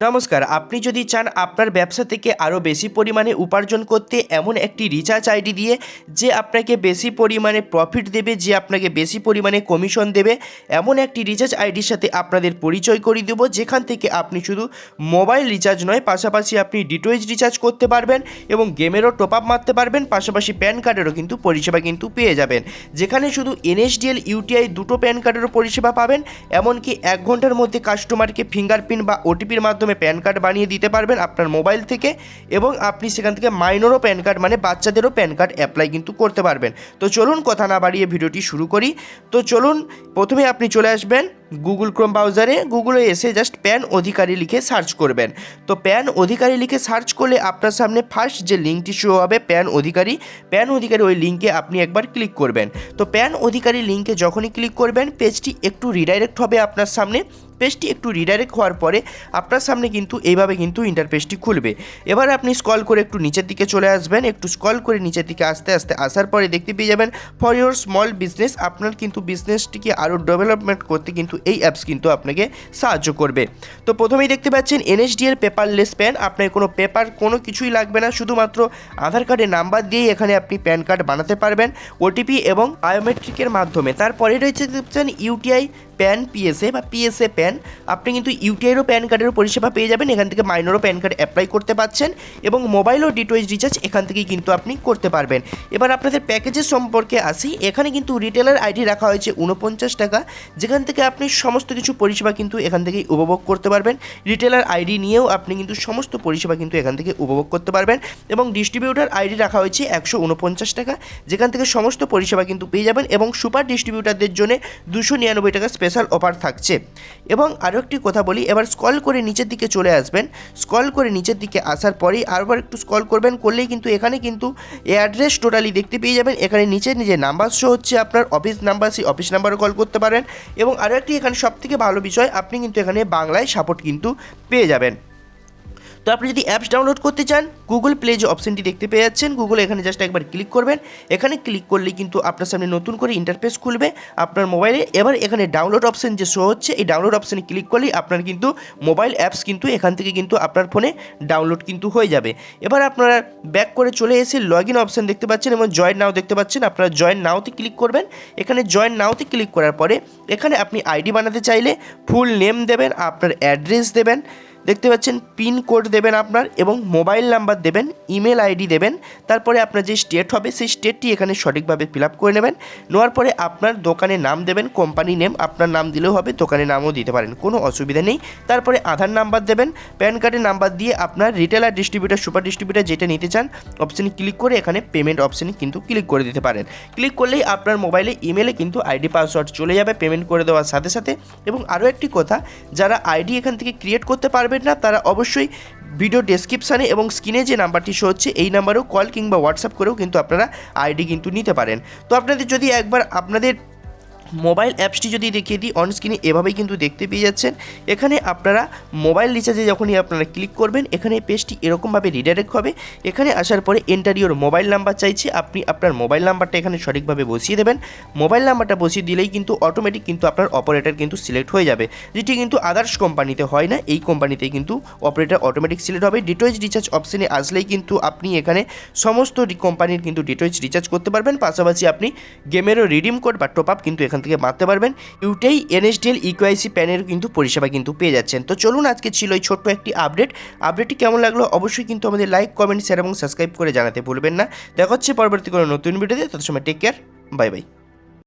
নমস্কার, আপনি যদি চান আপনার ব্যবসা থেকে আরও বেশি পরিমাণে উপার্জন করতে এমন একটি রিচার্জ আইডি দিয়ে যে আপনাকে বেশি পরিমাণে প্রফিট দেবে, যে আপনাকে বেশি পরিমাণে কমিশন দেবে, এমন একটি রিচার্জ আইডির সাথে আপনাদের পরিচয় করিয়ে দেবো, যেখান থেকে আপনি শুধু মোবাইল রিচার্জ নয়, পাশাপাশি আপনি ডিটোয়েজ রিচার্জ করতে পারবেন এবং গেমেরও টপ আপ মারতে পারবেন, পাশাপাশি প্যান কার্ডেরও কিন্তু পরিষেবা কিন্তু পেয়ে যাবেন। যেখানে শুধু এনএসডিএল ইউটিআই দুটো প্যান কার্ডেরও পরিষেবা পাবেন, এমনকি এক ঘণ্টার মধ্যে কাস্টমারকে ফিঙ্গারপ্রিন্ট বা ওটিপির মাধ্যমে প্যান কার্ড বানিয়ে দিতে পারবেন আপনার মোবাইল থেকে এবং আপনি সেখান থেকে মাইনরও প্যান কার্ড মানে বাচ্চাদেরও প্যান কার্ড অ্যাপ্লাই কিন্তু করতে পারবেন। তো চলুন কথা না বাড়িয়ে ভিডিওটি শুরু করি। তো চলুন, প্রথমে আপনি চলে আসবেন গুগল ক্রোম ব্রাউজারে গুগলে এসে জাস্ট প্যান অধিকারী লিখে সার্চ করবেন। তো প্যান অধিকারী লিখে সার্চ করলে আপনার সামনে ফার্স্ট যে লিঙ্কটি শো হবে প্যান অধিকারী প্যান অধিকারী ওই লিঙ্কে আপনি একবার ক্লিক করবেন। তো প্যান অধিকারী লিঙ্কে যখনই ক্লিক করবেন পেজটি একটু রিডাইরেক্ট হবে আপনার সামনে। পেজটি একটু রিডাইরেক্ট হওয়ার পরে আপনার সামনে কিন্তু এইভাবে কিন্তু ইন্টারপেজটি খুলবে। এবার আপনি স্কল করে একটু নিচের দিকে চলে আসবেন। একটু স্কল করে নিচের দিকে আস্তে আস্তে আসার পরে দেখতে পেয়ে যাবেন ফর ইওর স্মল বিজনেস আপনার কিন্তু বিজনেসটিকে আরও ডেভেলপমেন্ট করতে কিন্তু এই অ্যাপস কিন্তু আপনাকে সাহায্য করবে। তো প্রথমেই দেখতে পাচ্ছেন এনএসডিএল পেপারলেস প্যান আপনার কোনো পেপার কোনো কিছুই লাগবে না, শুধুমাত্র আধার কার্ডের নাম্বার দিয়েই এখানে আপনি প্যান কার্ড বানাতে পারবেন ওটিপি এবং বায়োমেট্রিকের মাধ্যমে। তারপরে রয়েছে দেখতে পাচ্ছেন ইউটিআই প্যান পিএসএ বা পিএসএ প্যান আপনি কিন্তু ইউটিআইয়েরও প্যান কার্ডের পরিষেবা পেয়ে যাবেন, এখান থেকে মাইনরও প্যান কার্ড অ্যাপ্লাই করতে পারছেন এবং মোবাইল ও ডিটোয়েজ রিচার্জ এখান থেকেই কিন্তু আপনি করতে পারবেন। এবার আপনাদের প্যাকেজের সম্পর্কে আসি। এখানে কিন্তু রিটেলার আইডি রাখা হয়েছে উনপঞ্চাশ টাকা, যেখান থেকে আপনি সমস্ত কিছু পরিষেবা কিন্তু এখান থেকেই উপভোগ করতে পারবেন। রিটেলার আইডি নিয়েও আপনি কিন্তু সমস্ত পরিষেবা কিন্তু এখান থেকে উপভোগ করতে পারবেন এবং ডিস্ট্রিবিউটার আইডি রাখা হয়েছে একশো উনপঞ্চাশ টাকা, যেখান থেকে সমস্ত পরিষেবা কিন্তু পেয়ে যাবেন এবং সুপার ডিস্ট্রিবিউটারদের জন্য দুশো নিরানব্বই টাকা স্পেশাল অফার থাকছে। এবং আরও একটি কথা বলি, এবার স্কল করে নিচের দিকে চলে আসবেন। স্কল করে নিচের দিকে আসার পরেই আরবার একটু স্কল করবেন, করলেই কিন্তু এখানে কিন্তু অ্যাড্রেস টোটালি দেখতে পেয়ে যাবেন। এখানে নিচে নিজে নাম্বার শো হচ্ছে আপনার অফিস নাম্বার সেই অফিস নাম্বারে কল করতে পারেন। এবং আরও একটি এখানে সবথেকে ভালো বিষয় আপনি কিন্তু এখানে বাংলায় সাপোর্ট কিন্তু পেয়ে যাবেন। তো আপনি যদি অ্যাপস ডাউনলোড করতে চান গুগল প্লে যে অপশনটি দেখতে পেয়ে যাচ্ছেন গুগল এখানে জাস্ট একবার ক্লিক করবেন। এখানে ক্লিক করলে কিন্তু আপনার সামনে নতুন করে ইন্টারফেস খুলবে আপনার মোবাইলে এবার এখানে ডাউনলোড অপশন যে শো হচ্ছে, এই ডাউনলোড অপশনে ক্লিক করলেই আপনার কিন্তু মোবাইল অ্যাপস কিন্তু এখান থেকে কিন্তু আপনার ফোনে ডাউনলোড কিন্তু হয়ে যাবে। এবার আপনারা ব্যাক করে চলে এসে লগ ইন অপশন দেখতে পাচ্ছেন এবং জয়েন নাও দেখতে পাচ্ছেন। আপনারা জয়েন নাওতে ক্লিক করবেন। এখানে জয়েন নাওতে ক্লিক করার পরে এখানে আপনি আইডি বানাতে চাইলে ফুল নেম দেবেন, আপনার অ্যাড্রেস দেবেন। দেখতে পাচ্ছেন, পিন কোড দেবেন আপনার এবং মোবাইল নাম্বার দেবেন, ইমেল আইডি দেবেন। তারপরে আপনার যে স্টেট হবে, সেই স্টেটটি এখানে সঠিকভাবে ফিল করে নেবেন। নেওয়ার পরে আপনার দোকানের নাম দেবেন, কোম্পানি নেম, আপনার নাম দিলেও হবে, দোকানের নামও দিতে পারেন, কোনো অসুবিধা নেই। তারপরে আধার নাম্বার দেবেন, প্যান কার্ডের নাম্বার দিয়ে আপনার রিটেলার ডিস্ট্রিবিউটার, সুপার ডিস্ট্রিবিউটার যেটা নিতে চান, অপশানে ক্লিক করে এখানে পেমেন্ট অপশানে কিন্তু ক্লিক করে দিতে পারেন। ক্লিক করলেই আপনার মোবাইলে ইমেলে কিন্তু আইডি, পাসওয়ার্ড চলে যাবে, পেমেন্ট করে দেওয়ার সাথে সাথে। এবং আরও একটি কথা, যারা আইডি এখান থেকে ক্রিয়েট করতে পারবেন না, তারা অবশ্যই ভিডিও ডেসক্রিপশানে এবং স্ক্রিনে যে নাম্বারটি শো হচ্ছে, এই নাম্বারেও কল কিংবা হোয়াটসঅ্যাপ করেও কিন্তু আপনারা আইডি কিন্তু নিতে পারেন। তো আপনাদের যদি একবার আপনাদের মোবাইল অ্যাপসটি যদি দেখিয়ে দিই অন স্ক্রিনে এভাবেই কিন্তু দেখতে পেয়ে যাচ্ছেন। এখানে আপনারা মোবাইল রিচার্জে যখনই আপনারা ক্লিক করবেন, এখানে পেজটি এরকমভাবে রিডাইরেক্ট হবে। এখানে আসার পরে এন্টার ইওর মোবাইল নাম্বার চাইছে, আপনি আপনার মোবাইল নাম্বারটা এখানে সঠিকভাবে বসিয়ে দেবেন। মোবাইল নাম্বারটা বসিয়ে দিলেই কিন্তু অটোমেটিক কিন্তু আপনার অপারেটর কিন্তু সিলেক্ট হয়ে যাবে। যেটি কিন্তু আদার্স কোম্পানিতে হয় না, এই কোম্পানিতে কিন্তু অপারেটর অটোমেটিক সিলেক্ট হবে। ডিটোয়েজ রিচার্জ অপশানে আসলেই কিন্তু আপনি এখানে সমস্ত কোম্পানির কিন্তু ডিটোয়েজ রিচার্জ করতে পারবেন। পাশাপাশি আপনি গেমেরও রিডিম কোড বা টপ আপ কিন্তু এখান থেকে মারতে পারবেন। ইউটাই এনএসডিএল ইকোআইসি প্যানের কিন্তু পরিষেবা কিন্তু পেয়ে যাচ্ছেন। তো চলুন, আজকে ছিল এই ছোট্ট একটি আপডেট। আপডেটটি কেমন লাগল অবশ্যই কিন্তু আমাদের লাইক, কমেন্ট শেয়ার এবং সাবস্ক্রাইব করে জানাতে ভুলবেন না। দেখা হচ্ছে পরবর্তী কোনো নতুন ভিডিওতে। তত সময় টেক কেয়ার বাই বাই